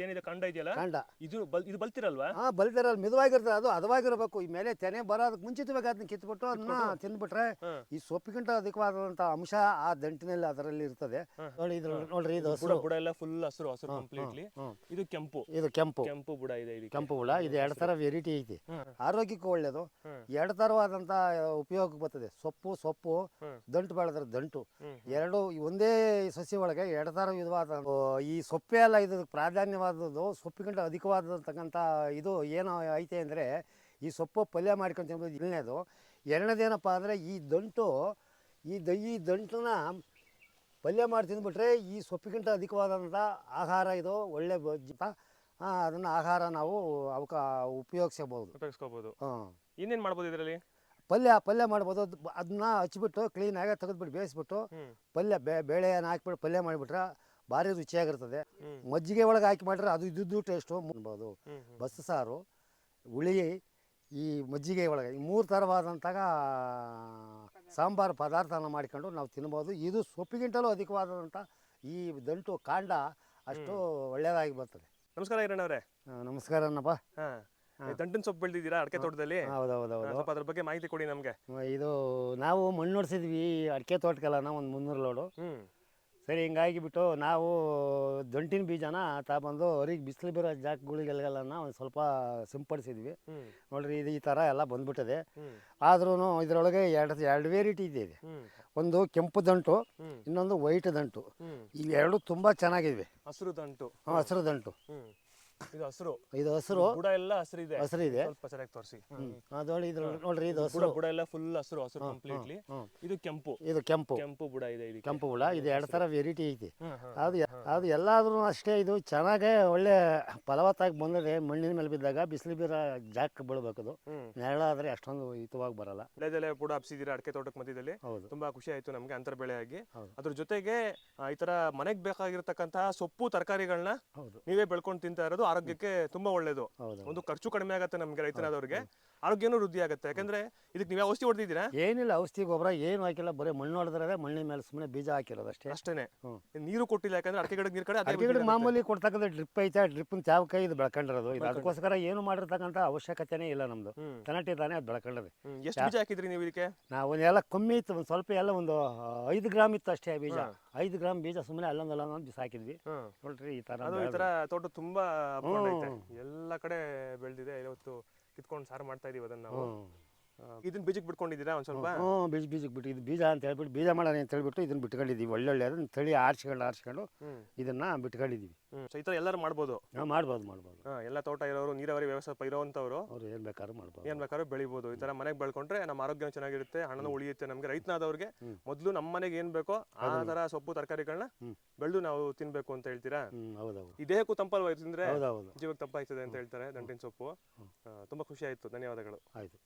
ಏನಿದೆ ಕಂಡ ಇದೆಯಲ್ಲ? ಕಾಂಡ. ಇದು ಬಲ್ ಇದು ಬಲ್ತಿರಲ್ವಾ? ಹಾ ಬಲ್ದಿರಲ್ಲ ಮಿದುವಾಗಿರ್ತದೆ. ಅದು ಹದವಾಗಿರ್ಬೇಕು. ಈ ಮೇಲೆ ತೆನೆ ಬರೋದಕ್ಕೆ ಮುಂಚಿತವಾಗಿ ಅದನ್ನ ಕಿತ್ಬಿಟ್ಟು ಅದನ್ನ ತಿಂದ್ಬಿಟ್ರೆ. ಈ ಸೊಪ್ಪಿಗಿಂತ ಅಧಿಕವಾದಂತ ಅಂಶ ಆ ದಂಟಿನಲ್ಲಿ ಅದರಲ್ಲಿ ಇರ್ತದೆ. ನೋಡಿ ಇದ್ರ ನೋಡ್ರಿ ಇದು ಬುಡ ಹಸಿರು. ಬುಡ ಎಲ್ಲ ಫುಲ್ ಹಸಿರು ಹಸಿರು ಕಂಪ್ಲೀಟ್ಲಿ ಹ್ಮ್. ಇದು ಕೆಂಪು. ಇದು ಕೆಂಪು. ಕೆಂಪು ಬುಡ ಇದೆ ಇದು ಕೆಂಪು ಬುಡ. ಇದು ಎರಡು ಥರ ವೆರೈಟಿ ಐತಿ. ಆರೋಗ್ಯಕ್ಕೂ ಒಳ್ಳೇದು. ಹ್ಮ್. ಎರಡು ಥರವಾದಂಥ ಉಪಯೋಗಕ್ಕೆ ಬರ್ತದೆ. ಸೊಪ್ಪು ಸೊಪ್ಪು ಹ್ಮ್. ದಂಟು ಬೆಳೆದ್ರೆ ದಂಟು. ಎರಡು ಒಂದೇ ಸಸ್ಯ ಒಳಗೆ ಎರಡು ತರ ವಿಧವಾದ ಆ, ಈ ಸೊಪ್ಪೆ ಅಲ್ಲ ಇದು ಪ್ರಾಧಾನ್ಯವಾದದ್ದು ಸೊಪ್ಪಿಗಿಂತ ಅಧಿಕವಾದಂತಕ್ಕಂಥ ಇದು ಏನು ಐತೆ ಅಂದರೆ ಈ ಸೊಪ್ಪು ಪಲ್ಯ ಮಾಡ್ಕೊಂಡು ತಿನ್ಬೋದು ಎರಡನೇದು. ಎರಡನೇದೇನಪ್ಪ ಅಂದರೆ ಈ ದಂಟು ಈ ದ ಈ ದಂಟನ್ನ ಪಲ್ಯ ಮಾಡಿ ತಿಂದ್ಬಿಟ್ರೆ ಈ ಸೊಪ್ಪಿಗಿಂತ ಅಧಿಕವಾದಂಥ ಆಹಾರ ಇದು ಒಳ್ಳೆ ಅದನ್ನು ಆಹಾರ ನಾವು ಅವಕ್ಕೆ ಉಪಯೋಗಿಸಬಹುದು ಉಪಯೋಗಿಸ್ಕೋಬೋದು. ಹಾಂ. ಇನ್ನೇನು ಮಾಡ್ಬೋದು ಇದರಲ್ಲಿ? ಪಲ್ಯ ಪಲ್ಯ ಮಾಡ್ಬೋದು. ಅದನ್ನ ಹಚ್ಬಿಟ್ಟು ಕ್ಲೀನಾಗಿ ತೆಗೆದ್ಬಿಟ್ಟು ಬೇಯಿಸ್ಬಿಟ್ಟು ಪಲ್ಯ ಬೇಳೆಯನ್ನು ಹಾಕ್ಬಿಟ್ಟು ಪಲ್ಯ ಮಾಡಿಬಿಟ್ರೆ ಭಾರಿ ರುಚಿಯಾಗಿರ್ತದೆ. ಮಜ್ಜಿಗೆ ಒಳಗೆ ಹಾಕಿ ಮಾಡಿದ್ರೆ ಅದು ಇದ್ದಿದ್ದು ಟೇಸ್ಟು ಅನ್ಬೋದು ಬಸ್. ಬಸ್ಸು ಸಾರು ಹುಳಿ ಈ ಮಜ್ಜಿಗೆ ಒಳಗೆ ಈ ಮೂರು ಥರವಾದಂತಹ ಸಾಂಬಾರು ಪದಾರ್ಥನ ಮಾಡಿಕೊಂಡು ನಾವು ತಿನ್ಬೋದು. ಇದು ಸೊಪ್ಪಿಗಿಂತಲೂ ಅಧಿಕವಾದಂಥ ಈ ದಂಟು ಕಾಂಡ ಅಷ್ಟು ಒಳ್ಳೆಯದಾಗಿ ಬರ್ತದೆ. ನಮಸ್ಕಾರ ಹಿರಣ್ಣವ್ರೆ ಅವರೇ ನಮಸ್ಕಾರನಪ್ಪ ಹಾ ದಂಟಿನ ಸೊಪ್ಪು ಬೆಳೆದಿದ್ದೀರಾ? ಅಡಕೆ ತೋಟದಲ್ಲಿ? ಹೌದೌದೌದು. ಸ್ವಲ್ಪ ಅದ್ರ ಬಗ್ಗೆ ಮಾಹಿತಿ ಕೊಡಿ ನಮಗೆ. ಇದು ನಾವು ಮಣ್ಣು ನೋಡ್ಸಿದ್ವಿ ಅಡಿಕೆ ತೋಟಕ್ಕೆಲ್ಲ ಒಂದು ಮುನ್ನೂರು ಲೋಡು. ಸರಿ ಹಿಂಗಾಗಿ ಬಿಟ್ಟು ನಾವು ದಂಟಿನ ಬೀಜನ ಬಂದು ಅವ್ರಿಗೆ ಬಿಸಿಲು ಬರೋ ಜಾಗಗಳಿಗೆಲ್ಲ ಒಂದು ಸ್ವಲ್ಪ ಸಿಂಪಡಿಸಿದ್ವಿ. ನೋಡ್ರಿ ಇದು ಈ ಥರ ಎಲ್ಲ ಬಂದ್ಬಿಟ್ಟಿದೆ. ಆದ್ರೂ ಇದರೊಳಗೆ ಎರಡು ಎರಡು ವೆರೈಟಿ ಇದೆ ಇದೆ. ಒಂದು ಕೆಂಪು ದಂಟು ಇನ್ನೊಂದು ವೈಟ್ ದಂಟು. ಈ ಇವೆರಡು ತುಂಬ ಚೆನ್ನಾಗಿದೆ ಹಸಿರು ದಂಟು. ಹಸಿರು ದಂಟು. ಇದು ಹಸಿರು. ಇದು ಹಸಿರು. ಬುಡ ಎಲ್ಲ ಹಸಿರು ಇದೆ. ಹಸಿರು ಇದೆ. ಸ್ವಲ್ಪ ಸರಿಯಾಗಿ ತೋರಿಸಿ. ನೋಡಿ ಇದ್ರ ನೋಡ್ರಿ ಇದು ಹಸಿರು. ಬುಡ ಎಲ್ಲ ಫುಲ್ ಹಸಿರು ಹಸಿರು ಕಂಪ್ಲೀಟ್ಲಿ ಇದು ಕೆಂಪು. ಇದು ಕೆಂಪು. ಕೆಂಪು ಬುಡ ಇದೆ ಇದು ಕೆಂಪು ಬುಡ. ಇದು ಎರಡು ತರ ವೆರೈಟಿ ಐತಿ. ಅದು ಅದು ಎಲ್ಲಾದ್ರೂ ಅಷ್ಟೇ ಇದು ಚೆನ್ನಾಗೆ ಒಳ್ಳೆ ಫಲವತ್ತಾಗಿ ಬಂದರೆ ಮಣ್ಣಿನ ಮೇಲೆ ಬಿದ್ದಾಗ ಬಿಸಿಲು ಬೀರ ಜಾಕ್ ಬೀಳ್ಬೇಕು ಅದು. ನೆರಳಾದ್ರೆ ಅಷ್ಟೊಂದು ಹಿತವಾಗಿ ಬರಲ್ಲ. ಬೆಳೆದೆಲೆ ಕೂಡ ಹಬ್ಸಿದ್ದೀರಾ ಅಡಕೆ ತೋಟಕ್ಕೆ ಮಧ್ಯದಲ್ಲಿ? ಹೌದು. ತುಂಬಾ ಖುಷಿ ಆಯ್ತು ನಮ್ಗೆ ಅಂತರ ಬೆಳೆ ಆಗಿ ಹೌದು. ಅದ್ರ ಜೊತೆಗೆ ಈ ತರ ಮನೆಗೆ ಬೇಕಾಗಿರ್ತಕ್ಕಂತಹ ಸೊಪ್ಪು ತರಕಾರಿಗಳನ್ನ ಹೌದು. ನೀವೇ ಬೆಳ್ಕೊಂಡು ತಿಂತಾ ಇರೋದು. ಆರೋಗ್ಯಕ್ಕೆ ತುಂಬಾ ಒಳ್ಳೇದು. ಒಂದು ಖರ್ಚು ಕಡಿಮೆ ಆಗತ್ತೆ ನಮ್ಗೆ ರೈತನಾದವ್ರಿಗೆ ಆರೋಗ್ಯನೂ ವೃದ್ಧಿ ಆಗುತ್ತೆ. ಯಾಕಂದ್ರೆ ಇದಕ್ಕೆ ನೀವೇ ಔಷಧಿ ಹೊಡೆದಿದ್ದೀರಾ? ಏನಿಲ್ಲ ಔಷಧಿ ಗೊಬ್ಬರ ಏನು ಹಾಕಿಲ್ಲ. ಬರೀ ಮಣ್ಣು ಹೊಡೆದ್ರೆ ಮಣ್ಣಿನ ಮೇಲೆ ಸುಮ್ಮನೆ ಬೀಜ ಹಾಕಿರೋದು ಅಷ್ಟೇ. ಅಷ್ಟೇನೆ. ನೀರು ಕೊಟ್ಟಿಲ್ಲ ಯಾಕಂದ್ರೆ ಅಡಿಕೆ ಗಿಡಕ್ಕೆ ನೀರು ಕಡೆ ಅಡಿಕೆ ಗಿಡಕ್ಕೆ ಮಾಮೂಲಿ ಕೊಡ್ತಕ್ಕಂಥ ಡ್ರಿಪ್ ಐತೆ ಡ್ರಿಪ್ನ ಕೈ ಇದು ಬೆಳ್ಕೊಂಡಿರೋದು. ಇದು ಅದಕ್ಕೋಸ್ಕರ ಏನು ಮಾಡಿರ್ತಕ್ಕಂಥ ಅವಶ್ಯಕತೆನೇ ಇಲ್ಲ ನಮ್ದು. ತನಟಿ ತಾನೇ ಅದು ಬೆಳ್ಕೊಂಡದೆ ಎಷ್ಟು ಬೀಜ ಹಾಕಿದ್ರಿ ನೀವು ಇದಕ್ಕೆ? ನಾವು ಎಲ್ಲ ಕಮ್ಮಿ ಇತ್ತು ಒಂದು ಸ್ವಲ್ಪ ಎಲ್ಲ ಒಂದು ಐದು ಗ್ರಾಮ್ ಇತ್ತು ಅಷ್ಟೇ ಬೀಜ. ಐದು ಗ್ರಾಮ್ ಬೀಜ ಸುಮ್ಮನೆ ಅಲ್ಲೊಂದಲ್ಲ ಅಂತ ಬಿಸಾಕಿದ್ವಿ. ನೋಡ್ರಿ ಈ ತರ ಅದು ಈ ತರ ತೋಟ ತುಂಬಾ ಐತೆ. ಎಲ್ಲ ಕಡೆ ಬೆಳೆದಿದೆ. ಇವತ್ತು ಕಿತ್ಕೊಂಡು ಸಾರು ಮಾಡ್ತಾ ಇದೀವಿ ಅದನ್ನ ನಾವು. ಇದನ್ನ ಬೀಜಕ್ಕೆ ಬಿಟ್ಕೊಂಡಿದ್ದೀರಾ ಒಂದು ಸ್ವಲ್ಪ? ಹ್ಞೂ ಬೀಜ ಬೀಜಕ್ಕೆ ಬಿಟ್ಟು ಇದು ಬೀಜ ಅಂತ ಹೇಳ್ಬಿಟ್ಟು ಬೀಜ ಮಾಡೋಣ ಅಂತ ಹೇಳ್ಬಿಟ್ಟು ಇದನ್ನ ಬಿಟ್ಕೊಂಡಿದ್ದೀವಿ. ಒಳ್ಳೊಳ್ಳೆ ಅದನ್ನ ತಳಿ ಆರಿಸ್ಕೊಂಡು ಆರಿಸ್ಕೊಂಡು ಇದನ್ನ ಬಿಟ್ಕೊಂಡಿದ್ದೀವಿ. ಸೊ ಈ ತರ ಎಲ್ಲರೂ ಮಾಡ್ಬೋದು? ಹಾಂ ಮಾಡ್ಬೋದು ಮಾಡ್ಬೋದು. ಹಾ, ಎಲ್ಲ ತೋಟ ಇರೋರು ನೀರಾವರಿ ವ್ಯವಸ್ಥೆ ಇರೋವಂಥವ್ರು ಅವ್ರು ಏನು ಬೇಕಾದ್ರೂ ಮಾಡ್ಬೋದು. ಏನ್ ಬೇಕಾದ್ರೂ ಬೆಳಿಬೋದು. ಈ ತರ ಮನೆಗೆ ಬೆಳ್ಕೊಂಡ್ರೆ ನಮ್ಮ ಆರೋಗ್ಯ ಚೆನ್ನಾಗಿರುತ್ತೆ ಹಣನೂ ಉಳಿಯುತ್ತೆ ನಮಗೆ. ರೈತನಾದವ್ರಿಗೆ ಮೊದಲು ನಮ್ಮ ಮನೆಗೆ ಏನ್ ಬೇಕೋ ಆ ತರ ಸೊಪ್ಪು ತರಕಾರಿಗಳನ್ನ. ಬೆಳೆದು ನಾವು ತಿನ್ಬೇಕು ಅಂತ ಹೇಳ್ತೀರಾ? ಹ್ಞೂ ಹೌದೌದು. ಈ ದೇಹಕ್ಕೂ ತಂಪಲ್ವಾಯ್ತು ಇದು ತಿಂದ್ರೆ ಹೌದೌದು. ಜೀವಕ್ಕೆ ತಂಪಾಯ್ತದೆ ಅಂತ ಹೇಳ್ತಾರೆ ದಂಟಿನ ಸೊಪ್ಪು. ಆ, ತುಂಬಾ ಖುಷಿ ಆಯ್ತು. ಧನ್ಯವಾದಗಳು. ಆಯಿತು.